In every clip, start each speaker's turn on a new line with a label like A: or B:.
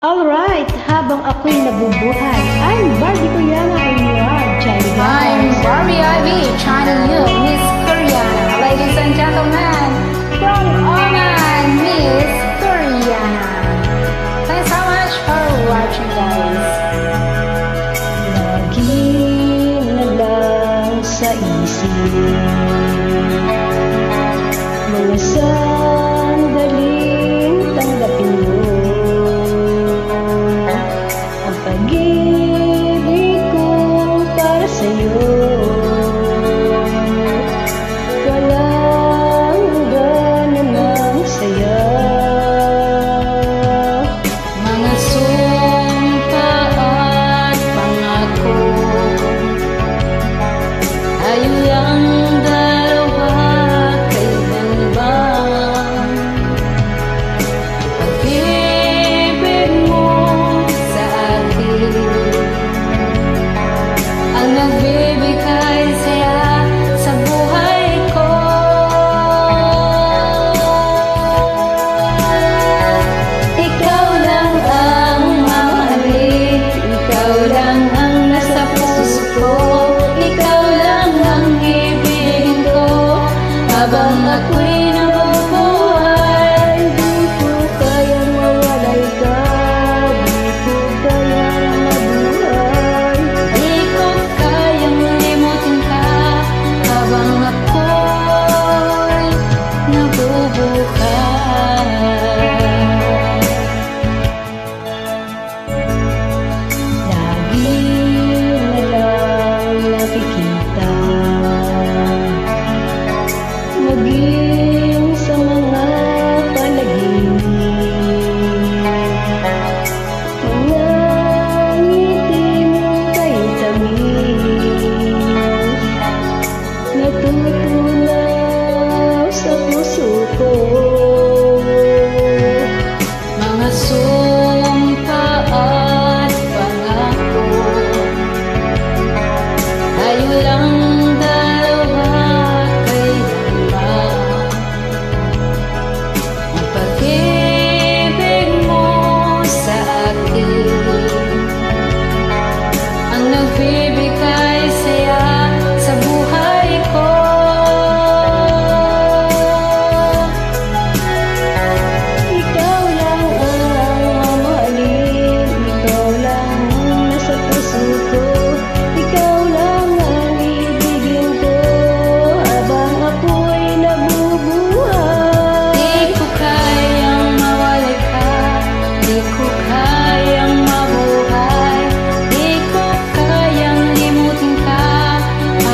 A: Alright, habang ako'y nabubuhay, I'm Barbie Koyama and you are China.
B: I'm Barbie Ivy, China New Miss Koreana. Ladies and gentlemen, from Oman, Miss Koreana. Thanks so much for watching guys.
A: Lagi na lang sa isip Mga
B: sandali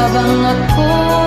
B: habang ako